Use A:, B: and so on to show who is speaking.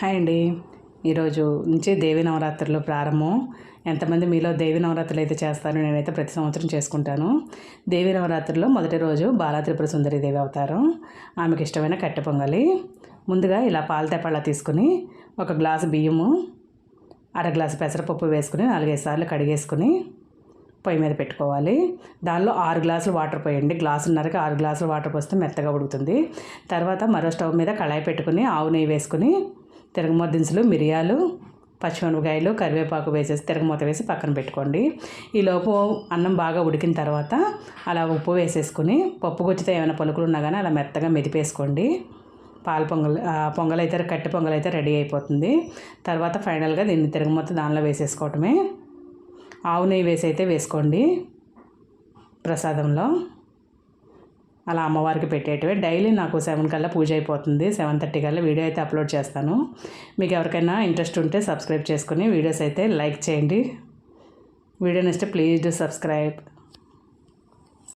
A: Hi అండి. ఈరోజు నుంచి దేవి నవరాత్రులు ప్రారంభం. ఎంతమంది మీలో దేవి నవరాత్రులు అయితే చేస్తారో నేనైతే ప్రతి సంవత్సరం చేసుకుంటాను. దేవి నవరాత్రుల్లో మొదటి రోజు బాలాత్రిపుర సుందరి దేవి అవతారం. ఆమెకు ఇష్టమైన కట్టె పొంగలి. ముందుగా ఇలా పాల తెప్పళ్ళ తీసుకుని ఒక గ్లాసు బియ్యము అర గ్లాసు పెసరపప్పు వేసుకుని నాలుగైదు సార్లు కడిగేసుకుని పొయ్యి మీద పెట్టుకోవాలి. దానిలో ఆరు గ్లాసులు వాటర్ పోయండి. గ్లాసున్నరకి ఆరు గ్లాసులు వాటర్ పోస్తే మెత్తగా ఉడుకుతుంది. తర్వాత మరో స్టవ్ మీద కళాయి పెట్టుకుని ఆవు నెయ్యి వేసుకుని తిరగమూత దినుసులు మిరియాలు పచ్చిమిరపకాయలు కరివేపాకు వేసేసి తిరగమూత వేసి పక్కన పెట్టుకోండి. ఈలోపు అన్నం బాగా ఉడికిన తర్వాత అలా ఉప్పు వేసేసుకుని పప్పు గుచ్చితే ఏమైనా పలుకులు ఉన్నా కానీ అలా మెత్తగా మెదిపేసుకోండి. పాల పొంగల్ పొంగల్ అయితే కట్టె పొంగల్ అయితే రెడీ అయిపోతుంది. తర్వాత ఫైనల్గా దీన్ని తిరగమూత దానిలో వేసేసుకోవటమే. ఆవు నెయ్యి వేసి అయితే వేసుకోండి ప్రసాదంలో. అలా అమ్మవారికి పెట్టేటివే. డైలీ నాకు సెవెన్ కల్లా పూజ అయిపోతుంది. సెవెన్ థర్టీ కల్లా వీడియో అయితే అప్లోడ్ చేస్తాను. మీకు ఎవరికైనా ఇంట్రెస్ట్ ఉంటే సబ్స్క్రైబ్ చేసుకుని వీడియోస్ అయితే లైక్ చేయండి. వీడియో నచ్చితే ప్లీజ్ డూ సబ్స్క్రైబ్.